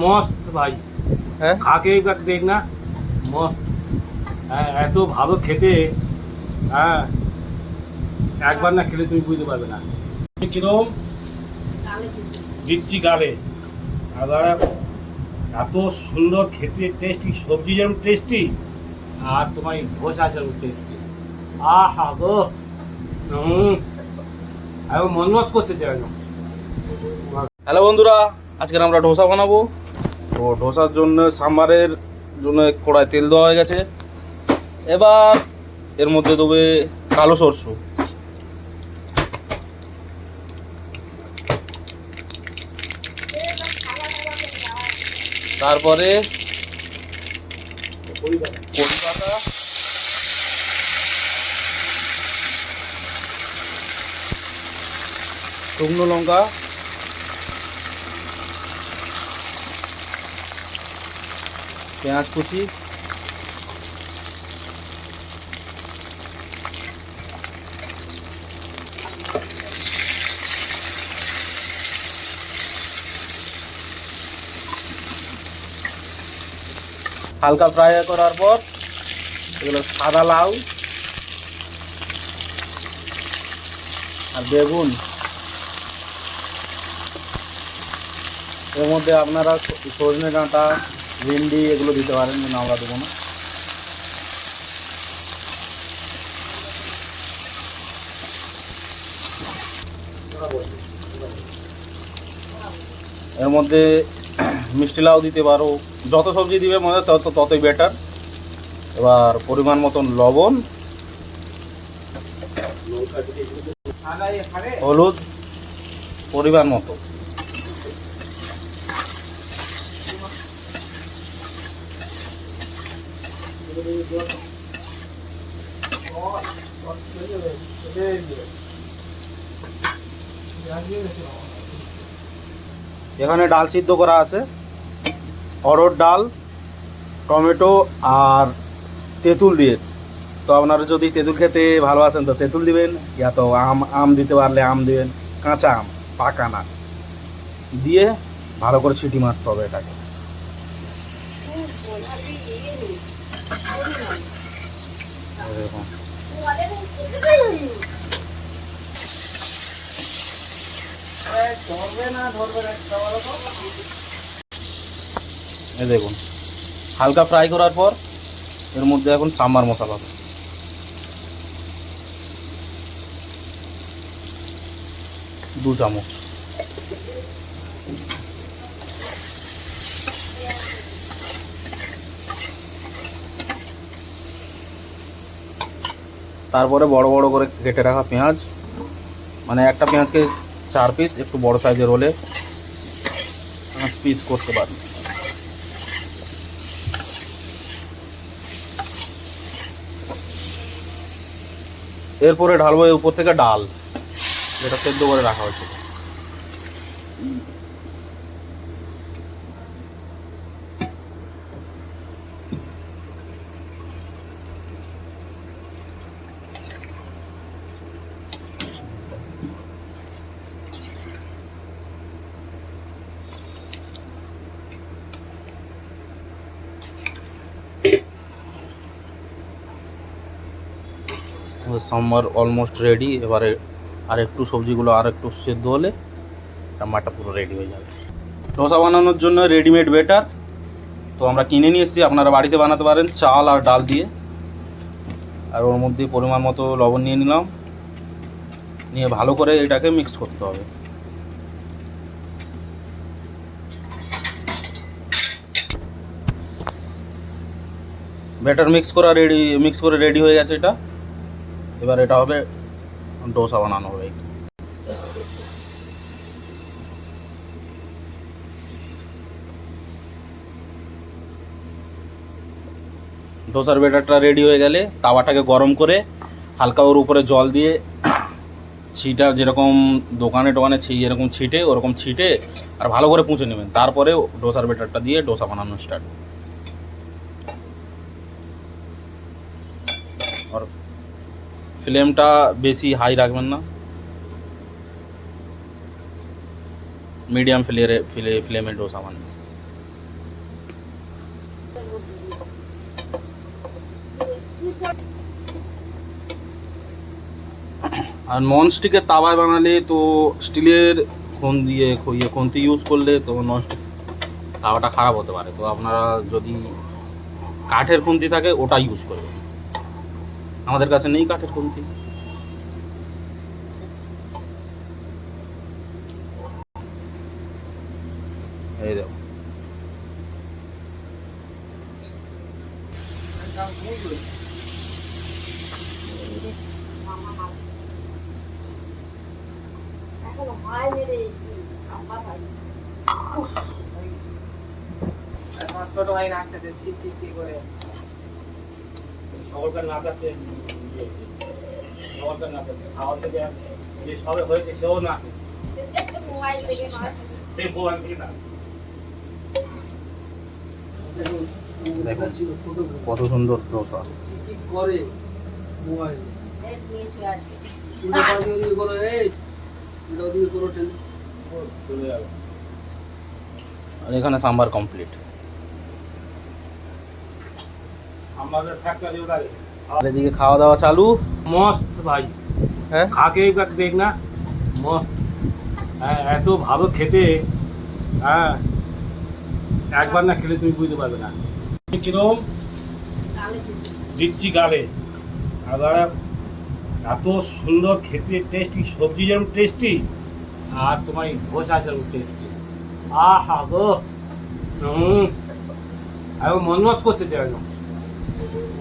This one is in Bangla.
মস্ত ভাই। হ্যাঁ? খাকে একবার দেখ না মস্ত। হ্যাঁ এত ভালো খেতে। হ্যাঁ একবার না খেলে তুমি বুঝতে পারবে না। কিরম? দিচ্ছি। গালে। আবার এত সুন্দর খেতে টেস্টি সবজি যেরকম টেস্টি আর তোমার ধোসা যেরকম টেস্টি আহা গো। হুম। এখন মনমত করতে চাই না। হ্যালো বন্ধুরা আজকে আমরা ডোসা বানাবো। তো ডোসার জন্য, সাম্বারের জন্য কড়াই তেল দেওয়া হয়ে গেছে। এবার এর মধ্যে দেবে কালো সরষে। তারপরে কড়ি পাতা শুকনো লঙ্কা। পেঁয়াজ কুচি। হালকা ফ্রাই করার পর এগুলো সাদা লাউ আর বেগুন। এর মধ্যে আপনারা সজনে ডাঁটা ভেন্ডি এগুলো দিতে পারেন কিন্তু আমরা দেবো না। এর মধ্যে মিষ্টি লাউ দিতে পারো। যত সবজি দিবে মনে হয় তত ততই বেটার এবার পরিমাণ মতন লবণ। হলুদ। পরিমাণ মতো এখানে ডাল সিদ্ধ করা আছে অরড় ডাল, টমেটো আর তেঁতুল দিয়ে। তো আপনারা যদি তেঁতুল খেতে ভালোবাসেন তো তেঁতুল দিবেন, ইয়া তো আম আম দিতে পারলে আম দিবেন, কাঁচা আম, পাকা না। দিয়ে ভালো করে ছিটি মারতে হবে এটাকে। দেখুন হালকা ফ্রাই করার পর এর মধ্যে এখন সাম্বার মশলা দু চামচ। তারপরে বড় বড় করে কেটে রাখা পেঁয়াজ। মানে একটা পেঁয়াজকে চার পিস একটু বড় সাইজের হলে পাঁচ পিস করতে পারি। এরপরে ঢালবো এর উপর থেকে ডাল, যেটা সেদ্ধ করে রাখা হয়েছে। সাম্বার অলমোস্ট রেডি এবারে আর একটু সবজিগুলো আর একটু সেদ্ধ হলে রান্নাটা পুরো রেডি হয়ে যাবে। ধোসা বানানোর জন্য রেডিমেড বেটার তো আমরা কিনে নিয়ে এসেছি, আপনারা বাড়িতে বানাতে পারেন চাল আর ডাল দিয়ে। আর ওর মধ্যে পরিমাণ মতো লবণ নিয়ে নিলাম। নিয়ে ভালো করে এটাকে মিক্স করতে হবে। ব্যাটার মিক্স করা রেডি মিক্স করে রেডি হয়ে গেছে এটা। এবার এটা হবে ডোসা বানানো হবে। ডোসার ব্যাটারটা রেডি হয়ে গেলে তাওয়াটাকে গরম করে হালকা ওর উপরে জল দিয়ে ছিটা যেরকম দোকানে টোকানে ছি যেরকম ছিটে, ওরকম ছিটে আর ভালো করে পুঁছে নেবেন। তারপরে ডোসার ব্যাটারটা দিয়ে ডোসা বানানো স্টার্ট আর ফ্লেমটা বেশি হাই রাখবেন না। মিডিয়াম ফ্লেরে ফ্লে ফ্লেমে ডোসা বানাবেন আর ননস্টিকের তাওয়ায় বানালে তো স্টিলের কোন দিয়ে ইয়ে খুন্তি ইউজ করলে তো ননস্টিক তাওয়াটা খারাপ হতে পারে। তো আপনারা যদি কাঠের খুন্তি থাকে, ওটা ইউজ করবেন। আমাদের কাছে নেই কাঠের আমার ছোট ভাই নাচতেছে ছি ছি ছি করে। সকলকার নাচাচ্ছে সকলকার নাচাচ্ছে খাওয়া থেকে যে সবে হয়েছে সেও না মোবাইল থেকে নয় সেই মোবাইল থেকে না কত সুন্দর কি করে মোবাইল আছে আর এখানে সাম্বার কমপ্লিট আমাদের ফ্যাক্টরি আর এদিকে খাওয়া দাওয়া চালু। মস্ত ভাই। হ্যাঁ? খাকে একবার দেখ না। মস্ত। হ্যাঁ এত ভালো খেতে। হ্যাঁ। একবার না খেলে তুমি বুঝতে পারবে না। কিরম দিচ্ছি। গালে। আবার এত সুন্দর খেতে টেস্টি সবজি যেরকম টেস্টি আর তোমার এই ভোসা যেরকম টেস্টি আহা গো। হুম। এখন মনমত করতে চাই না। Thank you.